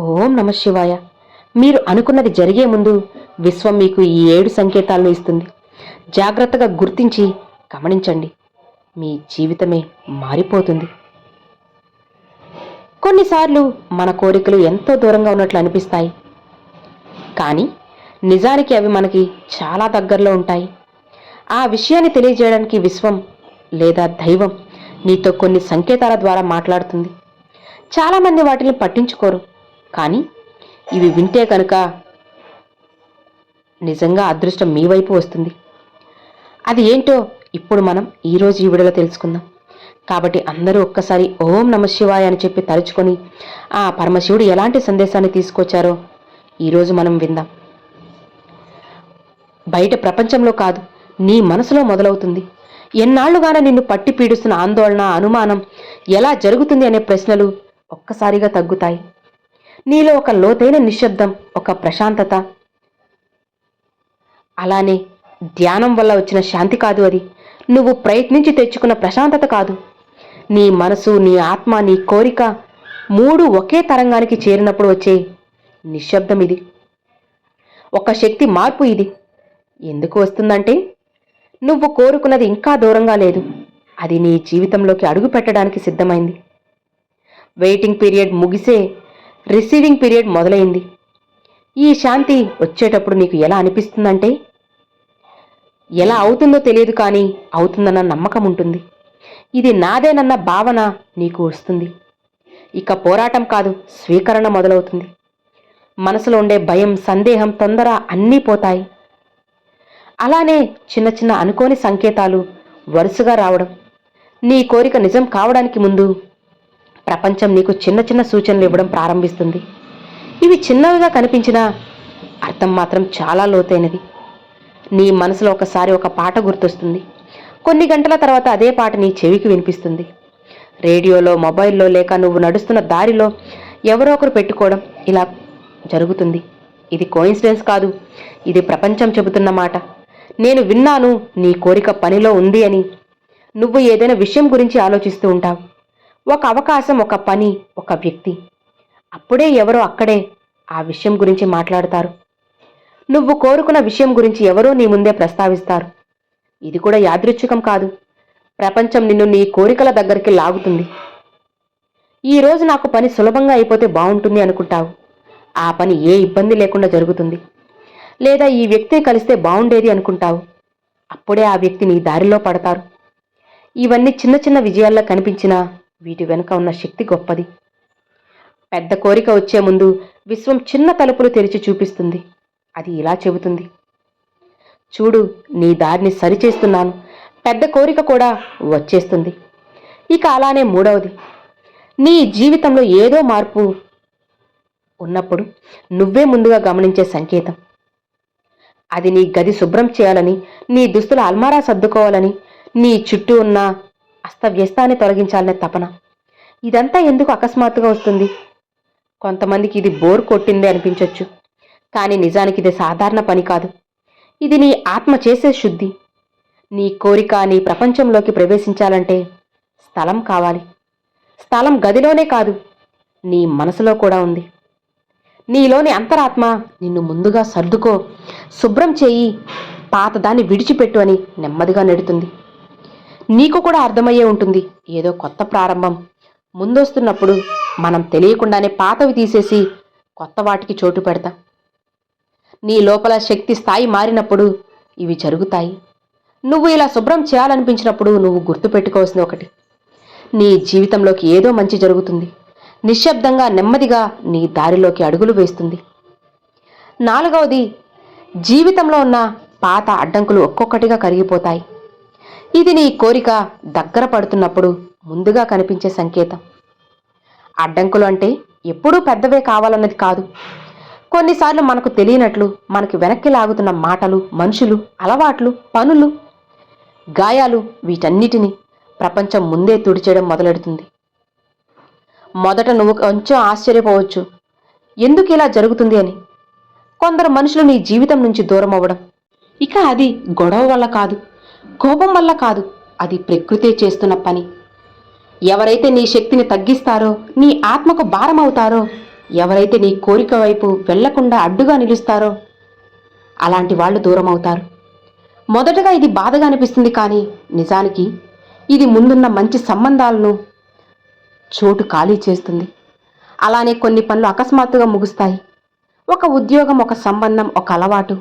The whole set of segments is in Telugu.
ఓం నమ శివాయ. మీరు అనుకున్నది జరిగే ముందు విశ్వం మీకు ఈ ఏడు సంకేతాలను ఇస్తుంది. జాగ్రత్తగా గుర్తించి గమనించండి. మీ జీవితమే మారిపోతుంది. కొన్నిసార్లు మన కోరికలు ఎంతో దూరంగా ఉన్నట్లు అనిపిస్తాయి. కానీ నిజానికి అవి మనకి చాలా దగ్గరలో ఉంటాయి. ఆ విషయాన్ని తెలియజేయడానికి విశ్వం లేదా దైవం నీతో కొన్ని సంకేతాల ద్వారా మాట్లాడుతుంది. చాలామంది వాటిని పట్టించుకోరు. కానీ ఇవి వింటే కనుక నిజంగా అదృష్టం మీ వైపు వస్తుంది. అది ఏంటో ఇప్పుడు మనం ఈరోజు ఈ వీడియోలో తెలుసుకుందాం. కాబట్టి అందరూ ఒక్కసారి ఓం నమ శివాయ అని చెప్పి తలుచుకొని ఆ పరమశివుడు ఎలాంటి సందేశాన్ని తీసుకొచ్చారో ఈరోజు మనం విందాం. బయట ప్రపంచంలో కాదు నీ మనసులో మొదలవుతుంది. ఎన్నాళ్ళుగానే నిన్ను పట్టి పీడిస్తున్న ఆందోళన అనుమానం ఎలా జరుగుతుంది అనే ప్రశ్నలు ఒక్కసారిగా తగ్గుతాయి. నీలో ఒక లోతైన నిశ్శబ్దం ఒక ప్రశాంతత. అలానే ధ్యానం వల్ల వచ్చిన శాంతి కాదు అది. నువ్వు ప్రయత్నించి తెచ్చుకున్న ప్రశాంతత కాదు. నీ మనసు నీ ఆత్మ నీ కోరిక మూడు ఒకే తరంగానికి చేరినప్పుడు వచ్చే నిశ్శబ్దం ఇది. ఒక శక్తి మార్పు ఇది. ఎందుకు వస్తుందంటే నువ్వు కోరుకున్నది ఇంకా దూరంగా లేదు. అది నీ జీవితంలోకి అడుగు పెట్టడానికి సిద్ధమైంది. వెయిటింగ్ పీరియడ్ ముగిసే రిసీవింగ్ పీరియడ్ మొదలైంది. ఈ శాంతి వచ్చేటప్పుడు నీకు ఎలా అనిపిస్తుందంటే? ఎలా అవుతుందో తెలియదు కానీ అవుతుందన్న నమ్మకం ఉంటుంది. ఇది నాదేనన్న భావన నీకు వస్తుంది. ఇక పోరాటం కాదు స్వీకరణ మొదలవుతుంది. మనసులో ఉండే భయం సందేహం తొందర అన్నీ పోతాయి. అలానే చిన్న చిన్న అనుకోని సంకేతాలు వరుసగా రావడం నీ కోరిక నిజం కావడానికి ముందు ప్రపంచం నీకు చిన్న చిన్న సూచనలు ఇవ్వడం ప్రారంభిస్తుంది. ఇవి చిన్నవిగా కనిపించినా అర్థం మాత్రం చాలా లోతైనది. నీ మనసులో ఒకసారి ఒక పాట గుర్తొస్తుంది. కొన్ని గంటల తర్వాత అదే పాట నీ చెవికి వినిపిస్తుంది. రేడియోలో మొబైల్లో లేక నువ్వు నడుస్తున్న దారిలో ఎవరో ఒకరు పెట్టుకోవడం ఇలా జరుగుతుంది. ఇది కోయిన్సిడెన్స్ కాదు ఇది ప్రపంచం చెబుతున్న మాట. నేను విన్నాను నీ కోరిక పనిలో ఉంది అని. నువ్వు ఏదైనా విషయం గురించి ఆలోచిస్తూ ఉంటావు. ఒక అవకాశం ఒక పని ఒక వ్యక్తి. అప్పుడే ఎవరో అక్కడే ఆ విషయం గురించి మాట్లాడతారు. నువ్వు కోరుకున్న విషయం గురించి ఎవరో నీ ముందే ప్రస్తావిస్తారు. ఇది కూడా యాదృచ్ఛికం కాదు. ప్రపంచం నిన్ను నీ కోరికల దగ్గరికి లాగుతుంది. ఈ రోజు నాకు పని సులభంగా అయిపోతే బాగుంటుంది అనుకుంటావు. ఆ పని ఏ ఇబ్బంది లేకుండా జరుగుతుంది. లేదా ఈ వ్యక్తి కలిస్తే బాగుండేది అనుకుంటావు. అప్పుడే ఆ వ్యక్తి నీ దారిలో పడతారు. ఇవన్నీ చిన్న చిన్న విజయాల్లో కనిపించినా వీటి వెనుక ఉన్న శక్తి గొప్పది. పెద్ద కోరిక వచ్చే ముందు విశ్వం చిన్న తలుపులు తెరిచి చూపిస్తుంది. అది ఇలా చెబుతుంది. చూడు నీ దారిని సరిచేస్తున్నాను. పెద్ద కోరిక కూడా వచ్చేస్తుంది. ఇక అలానే మూడవది. నీ జీవితంలో ఏదో మార్పు ఉన్నప్పుడు నువ్వే ముందుగా గమనించే సంకేతం. అది నీ గది శుభ్రం చేయాలని నీ దుస్తుల అల్మారా సర్దుకోవాలని నీ చుట్టూ ఉన్న అస్తవ్యస్తాన్ని తొలగించాలనే తపన. ఇదంతా ఎందుకు అకస్మాత్తుగా వస్తుంది? కొంతమందికి ఇది బోర్ కొట్టింది అనిపించవచ్చు కానీ నిజానికి ఇది సాధారణ పని కాదు. ఇది నీ ఆత్మ చేసే శుద్ధి. నీ కోరిక నీ ప్రపంచంలోకి ప్రవేశించాలంటే స్థలం కావాలి. స్థలం గదిలోనే కాదు నీ మనసులో కూడా ఉంది. నీలోని అంతరాత్మ నిన్ను ముందుగా సర్దుకో శుభ్రం చేయి పాతదాన్ని విడిచిపెట్టు అని నెమ్మదిగా నెడుతుంది. నీకు కూడా అర్థమయ్యే ఉంటుంది. ఏదో కొత్త ప్రారంభం. ముందొస్తున్నప్పుడు మనం తెలియకుండానే పాతవి తీసేసి కొత్త వాటికి చోటు పెడతాం. నీ లోపల శక్తి స్థాయి మారినప్పుడు ఇవి జరుగుతాయి. నువ్వు ఇలా శుభ్రం చేయాలనిపించినప్పుడు నువ్వు గుర్తుపెట్టుకోవాల్సింది ఒకటి. నీ జీవితంలోకి ఏదో మంచి జరుగుతుంది. నిశ్శబ్దంగా నెమ్మదిగా నీ దారిలోకి అడుగులు వేస్తుంది. నాలుగవది జీవితంలో ఉన్న పాత అడ్డంకులు ఒక్కొక్కటిగా కరిగిపోతాయి. ఇది నీ కోరిక దగ్గర పడుతున్నప్పుడు ముందుగా కనిపించే సంకేతం. అడ్డంకులు అంటే ఎప్పుడూ పెద్దవే కావాలన్నది కాదు. కొన్నిసార్లు మనకు తెలియనట్లు మనకి వెనక్కి లాగుతున్న మాటలు మనుషులు అలవాట్లు పనులు గాయాలు వీటన్నిటిని ప్రపంచం ముందే తుడిచేయడం మొదలెడుతుంది. మొదట నువ్వు కొంచెం ఆశ్చర్యపోవచ్చు. ఎందుకు ఇలా జరుగుతుంది అని? కొందరు మనుషులు నీ జీవితం నుంచి దూరం అవ్వడం ఇక అది గొడవ వల్ల కాదు. కోపం వల్ల కాదు. అది ప్రకృతే చేస్తున్న పని. ఎవరైతే నీ శక్తిని తగ్గిస్తారో నీ ఆత్మకు భారం అవుతారో ఎవరైతే నీ కోరిక వైపు వెళ్ళకుండా అడ్డుగా నిలుస్తారో అలాంటి వాళ్ళు దూరం అవుతారు మొదటగా ఇది బాధగా అనిపిస్తుంది కానీ నిజానికి ఇది ముందున్న మంచి సంబంధాలను చోటు ఖాళీ చేస్తుంది. అలానే కొన్ని పనులు అకస్మాత్తుగా ముగుస్తాయి. ఒక ఉద్యోగం ఒక సంబంధం ఒక అలవాటు.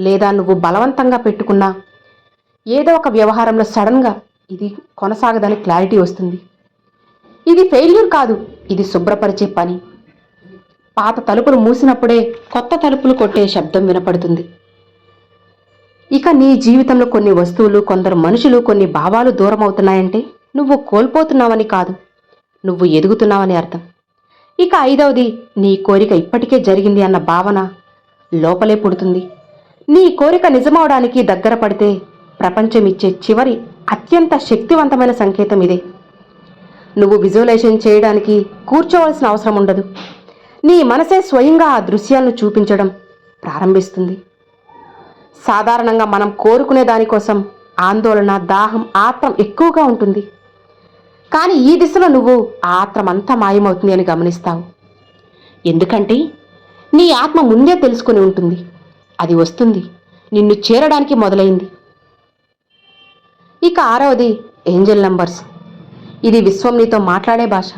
లేదా నువ్వు బలవంతంగా పెట్టుకున్న ఏదో ఒక వ్యవహారంలో సడన్గా ఇది కొనసాగదని క్లారిటీ వస్తుంది. ఇది ఫెయిల్యూర్ కాదు ఇది శుభ్రపరిచే పని. పాత తలుపులు మూసినప్పుడే కొత్త తలుపులు కొట్టే శబ్దం వినపడుతుంది. ఇక నీ జీవితంలో కొన్ని వస్తువులు కొందరు మనుషులు కొన్ని భావాలు దూరం అవుతున్నాయంటే నువ్వు కోల్పోతున్నావని కాదు నువ్వు ఎదుగుతున్నావని అర్థం. ఇక ఐదవది నీ కోరిక ఇప్పటికే జరిగింది అన్న భావన లోపలే పుడుతుంది. నీ కోరిక నిజమవడానికి దగ్గర పడితే ప్రపంచం ఇచ్చే చివరి అత్యంత శక్తివంతమైన సంకేతం ఇదే. నువ్వు విజువలైజేషన్ చేయడానికి కూర్చోవలసిన అవసరం ఉండదు. నీ మనసే స్వయంగా ఆ దృశ్యాలను చూపించడం ప్రారంభిస్తుంది. సాధారణంగా మనం కోరుకునే దానికోసం ఆందోళన దాహం ఆత్రం ఎక్కువగా ఉంటుంది. కానీ ఈ దిశలో నువ్వు ఆ ఆత్రం అంతా మాయమవుతుంది అని గమనిస్తావు. ఎందుకంటే నీ ఆత్మ ముందే తెలుసుకుని ఉంటుంది. అది వస్తుంది. నిన్ను చేరడానికి మొదలైంది. ఇక ఆరవది ఏంజల్ నంబర్స్. ఇది విశ్వం నీతో మాట్లాడే భాష.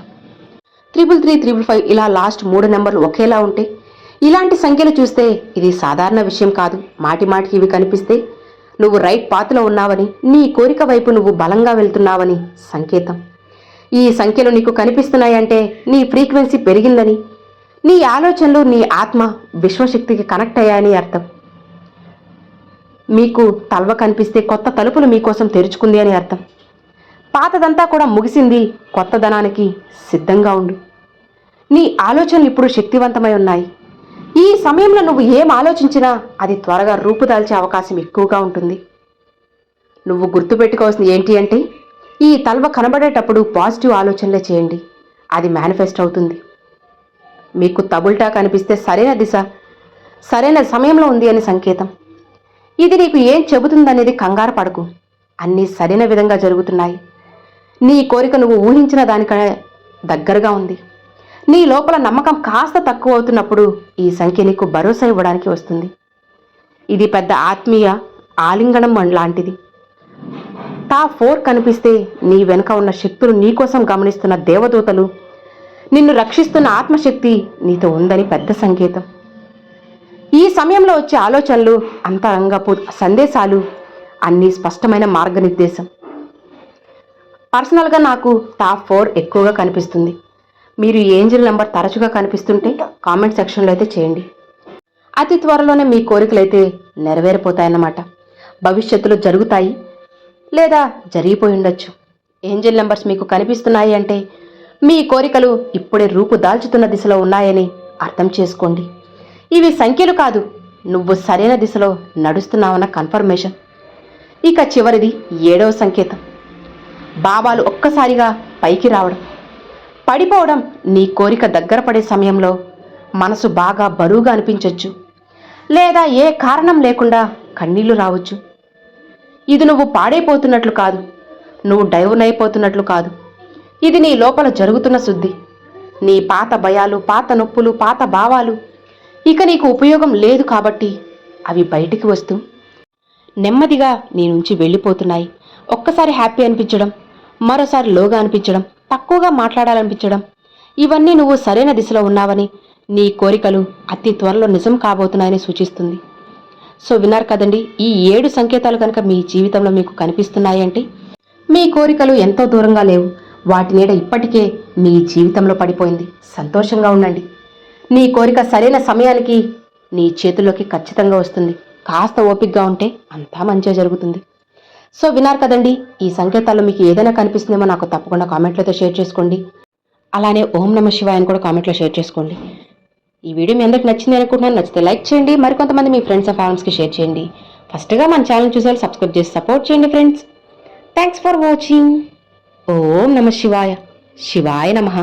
త్రిబుల్ త్రీ త్రిబుల్ ఫైవ్ ఇలా లాస్ట్ మూడు నెంబర్లు ఒకేలా ఉంటే ఇలాంటి సంఖ్యలు చూస్తే ఇది సాధారణ విషయం కాదు. మాటి మాటికి ఇవి కనిపిస్తే నువ్వు రైట్ పాత్లో ఉన్నావని నీ కోరిక వైపు నువ్వు బలంగా వెళ్తున్నావని సంకేతం. ఈ సంఖ్యలు నీకు కనిపిస్తున్నాయంటే నీ ఫ్రీక్వెన్సీ పెరిగిందని నీ ఆలోచనలు నీ ఆత్మ విశ్వశక్తికి కనెక్ట్ అయ్యాయని అర్థం. మీకు తల్వ కనిపిస్తే కొత్త తలుపులు మీకోసం తెరుచుకుంది అని అర్థం. పాతదంతా కూడా ముగిసింది కొత్తదనానికి సిద్ధంగా ఉండు. నీ ఆలోచనలు ఇప్పుడు శక్తివంతమై ఉన్నాయి. ఈ సమయంలో నువ్వు ఏం ఆలోచించినా అది త్వరగా రూపుదాల్చే అవకాశం ఎక్కువగా ఉంటుంది. నువ్వు గుర్తుపెట్టుకోవాల్సింది ఏంటి అంటే ఈ తల్వ కనబడేటప్పుడు పాజిటివ్ ఆలోచనలే చేయండి. అది మేనిఫెస్ట్ అవుతుంది. మీకు తబుల్టా కనిపిస్తే సరైన దిశ సరైన సమయంలో ఉంది అని సంకేతం. ఇది నీకు ఏం చెబుతుందనేది కంగారు పడకు. అన్నీ సరైన విధంగా జరుగుతున్నాయి. నీ కోరిక నువ్వు ఊహించిన దానికనే దగ్గరగా ఉంది. నీ లోపల నమ్మకం కాస్త తక్కువ అవుతున్నప్పుడు ఈ సంఖ్య నీకు భరోసా ఇవ్వడానికి వస్తుంది. ఇది పెద్ద ఆత్మీయ ఆలింగనం లాంటిది. తా ఫోర్ కనిపిస్తే నీ వెనుక ఉన్న శక్తులు నీకోసం గమనిస్తున్న దేవదూతలు నిన్ను రక్షిస్తున్న ఆత్మశక్తి నీతో ఉందని పెద్ద సంకేతం. ఈ సమయంలో వచ్చే ఆలోచనలు అంతరంగపు సందేశాలు అన్నీ స్పష్టమైన మార్గనిర్దేశం. పర్సనల్గా నాకు టాప్ ఫోర్ ఎక్కువగా కనిపిస్తుంది. మీరు ఏంజిల్ నెంబర్ తరచుగా కనిపిస్తుంటే కామెంట్ సెక్షన్లో అయితే చేయండి. అతి త్వరలోనే మీ కోరికలైతే నెరవేరిపోతాయన్నమాట. భవిష్యత్తులో జరుగుతాయి లేదా జరిగిపోయి ఉండొచ్చు. ఏంజిల్ నెంబర్స్ మీకు కనిపిస్తున్నాయి అంటే మీ కోరికలు ఇప్పుడే రూపు దాల్చుతున్న దిశలో ఉన్నాయని అర్థం చేసుకోండి. ఇవి సంఖ్యలు కాదు. నువ్వు సరైన దిశలో నడుస్తున్నావన్న కన్ఫర్మేషన్. ఇక చివరిది ఏడవ సంకేతం. భావాలు ఒక్కసారిగా పైకి రావడం. పడిపోవడం నీ కోరిక దగ్గర పడే సమయంలో మనసు బాగా బరువుగా అనిపించవచ్చు లేదా ఏ కారణం లేకుండా కన్నీళ్ళు రావచ్చు. ఇది నువ్వు పాడైపోతున్నట్లు కాదు. నువ్వు డైవర్న్ అయిపోతున్నట్లు కాదు. ఇది నీ లోపల జరుగుతున్న శుద్ధి. నీ పాత భయాలు పాత నొప్పులు పాత భావాలు ఇక నీకు ఉపయోగం లేదు కాబట్టి అవి బయటికి వస్తూ నెమ్మదిగా నీ నుంచి వెళ్ళిపోతున్నాయి. ఒక్కసారి హ్యాపీ అనిపించడం మరోసారి లోగా అనిపించడం తక్కువగా మాట్లాడాలనిపించడం ఇవన్నీ నువ్వు సరైన దిశలో ఉన్నావని నీ కోరికలు అతి త్వరలో నిజం కాబోతున్నాయని సూచిస్తుంది. సో విన్నారు కదండి ఈ ఏడు సంకేతాలు కనుక మీ జీవితంలో మీకు కనిపిస్తున్నాయంటే మీ కోరికలు ఎంతో దూరంగా లేవు. వాటి నీడ ఇప్పటికే మీ జీవితంలో పడిపోయింది. సంతోషంగా ఉండండి. నీ కోరిక సరైన సమయానికి నీ చేతుల్లోకి ఖచ్చితంగా వస్తుంది. కాస్త ఓపిక్గా ఉంటే అంతా మంచిగా జరుగుతుంది. సో విన్నారు కదండి ఈ సంకేతాలు మీకు ఏదైనా కనిపిస్తుందేమో నాకు తప్పకుండా కామెంట్లతో షేర్ చేసుకోండి. అలానే ఓం నమ శివాయ అని కూడా కామెంట్లో షేర్ చేసుకోండి. ఈ వీడియో మీ అందరికి నచ్చింది అనుకుంటున్నాను నచ్చితే లైక్ చేయండి మరికొంతమంది మీ ఫ్రెండ్స్ అండ్ ఫ్యామిలీస్కి షేర్ చేయండి. ఫస్ట్గా మన ఛానల్ చూసారు సబ్స్క్రైబ్ చేసి సపోర్ట్ చేయండి ఫ్రెండ్స్. థ్యాంక్స్ ఫర్ వాచింగ్ ఓం నమ శివాయ. శివాయ నమః.